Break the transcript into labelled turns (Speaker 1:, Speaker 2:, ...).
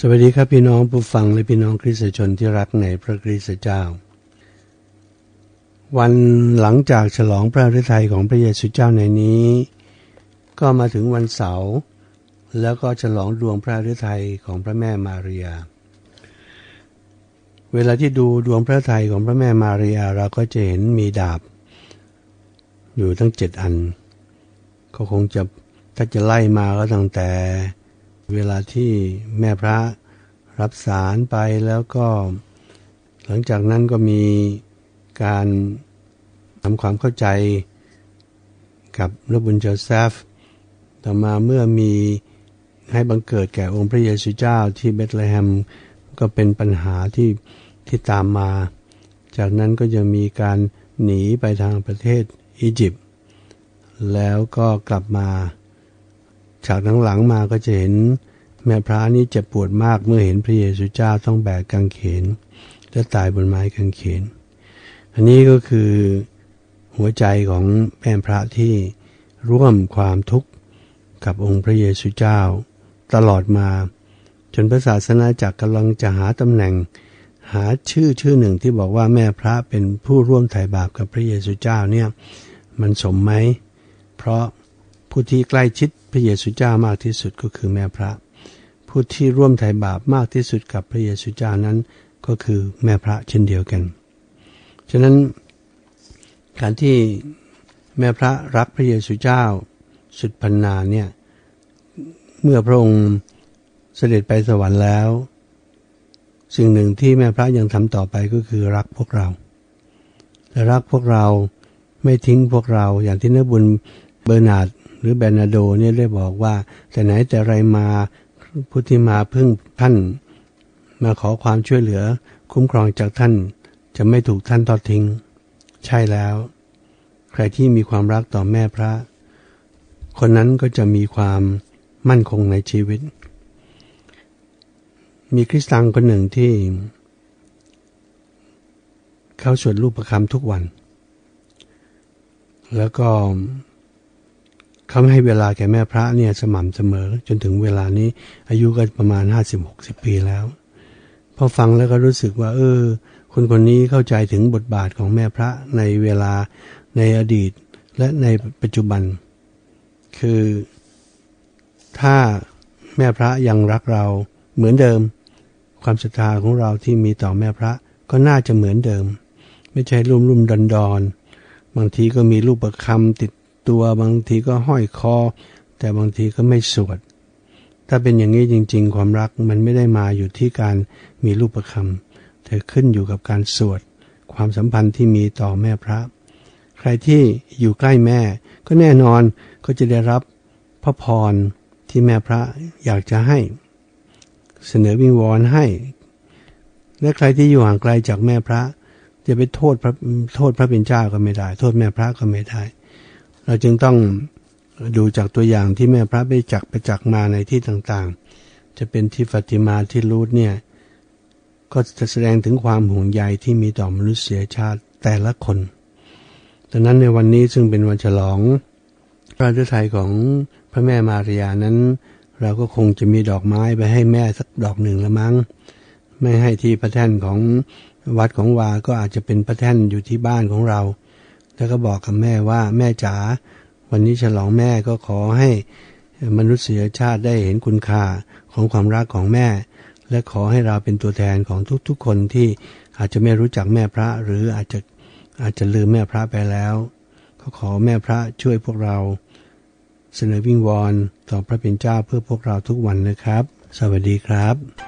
Speaker 1: สวัสดีครับพี่น้องผู้ฟังและพี่น้องคริสตชนที่รักในพระคริสตเจ้า วันหลังจากฉลองพระฤทัยของพระเยซูเจ้าในนี้ ก็มาถึงวันเสาร์แล้วก็ฉลองดวงพระฤทัยของพระแม่มารียา เวลาที่ดูดวงพระฤทัยของพระแม่มารียาเราก็จะเห็นมีดาบ อยู่ทั้งเจ็ดอัน ก็คงจะถ้าจะไล่มาก็ตั้งแต่ เวลาที่แม่พระรับสารไปแล้วก็ หลังจากนั้นก็มีการทำความเข้าใจกับพระบุญโจเซฟต่อมาเมื่อมีให้บังเกิดแก่องค์พระเยซูเจ้าที่เบธเลเฮมก็เป็นปัญหาที่ที่ตามมา จากนั้นก็จะมีการหนีไปทางประเทศอียิปต์แล้วก็กลับมา ฉากหลังๆมาก็จะเห็นแม่พระนี้เจ็บปวดมากเมื่อเห็นพระเยซูเจ้าต้องแบกกางเขน และตายบนไม้กางเขน อันนี้ก็คือหัวใจของแม่พระที่ร่วมความทุกข์กับองค์พระเยซูเจ้า ตลอดมา จนพระศาสนาจักรกำลังจะหาตำแหน่ง หาชื่อชื่อหนึ่งที่บอกว่าแม่พระเป็นผู้ร่วมไถ่บาปกับพระเยซูเจ้าเนี่ยมันสมไหม เพราะ ผู้ที่ใกล้ชิดพระเยซูเจ้ามากที่สุดก็คือแม่พระ ผู้ที่ร่วมไถ่บาปมากที่สุดกับพระเยซูเจ้านั้นก็คือแม่พระเช่นเดียวกัน ฉะนั้นการที่แม่พระรักพระเยซูเจ้าสุดพันนาเนี่ยเมื่อพระองค์เสด็จไปสวรรค์แล้ว สิ่งหนึ่งที่แม่พระยังทำต่อไปก็คือรักพวกเราและรักพวกเราไม่ทิ้งพวกเราอย่างที่นบุญเบอร์นาด หรือแบนาโดเนี่ยได้บอกว่า แต่ไหนแต่ไรมาผู้ที่มาพึ่งท่าน มาขอความช่วยเหลือ คุ้มครองจากท่าน จะไม่ถูกท่านทอดทิ้ง ใช่แล้ว ใครที่มีความรักต่อแม่พระ คนนั้นก็จะมีความมั่นคงในชีวิต มีคริสตังคนหนึ่งที่ เขาสวดรูปประคำทุกวัน แล้วก็ เขาให้เวลาแก่แม่พระเนี่ยสม่ำเสมอ จนถึงเวลานี้อายุก็ประมาณห้าสิบหกสิบปีแล้ว พอฟังแล้วก็รู้สึกว่า เออ คนคนนี้เข้าใจถึงบทบาทของแม่พระในเวลาในอดีต และในปัจจุบัน คือถ้าแม่พระยังรักเราเหมือนเดิม ความศรัทธาของเราที่มีต่อแม่พระก็น่าจะเหมือนเดิม ไม่ใช่รุ่มรุ่มดอนดอนบางทีก็มีรูปประคำติด ตัว บางทีก็ห้อยคอ แต่บางทีก็ไม่สวด ถ้าเป็นอย่างนี้จริง ๆ ความรักมันไม่ได้มาอยู่ที่การมีรูปประคำแต่ขึ้นอยู่กับการสวด ความสัมพันธ์ที่มีต่อแม่พระ ใครที่อยู่ใกล้แม่ ก็แน่นอนก็จะได้รับพระพรที่แม่พระอยากจะให้ เสนอวิงวอนให้ และใครที่อยู่ห่างไกลจากแม่พระ จะไปโทษพระโทษพระเป็นเจ้าก็ไม่ได้ โทษแม่พระก็ไม่ได้ เราจึงต้องดูจากตัวอย่างที่แม่พระไปจักไปจักมาในที่ต่างๆ จะเป็นที่ฟาติมาที่รูดเนี่ย ก็จะแสดงถึงความห่วงใยที่มีต่อมนุษยชาติแต่ละคนดังนั้นในวันนี้ซึ่งเป็นวันฉลองพระฤทัยของพระแม่มารียานั้น เราก็คงจะมีดอกไม้ไปให้แม่สักดอกหนึ่งละมั้ง ไม่ให้ที่พระแท่นของวัดของวาก็อาจจะเป็นพระแท่นอยู่ที่บ้านของเรา แล้วก็บอกกับแม่ว่าแม่จ๋าวันนี้ฉลองแม่ก็ขอให้มนุษยชาติได้เห็นคุณค่าของความรักของแม่ และขอให้เราเป็นตัวแทนของทุกๆ คนที่อาจจะไม่รู้จักแม่พระ หรืออาจจะอาจจะลืมแม่พระไปแล้ว ก็ขอแม่พระช่วยพวกเรา เสนอวิงวอนต่อพระเป็นเจ้าเพื่อพวกเราทุกวันนะครับ สวัสดีครับ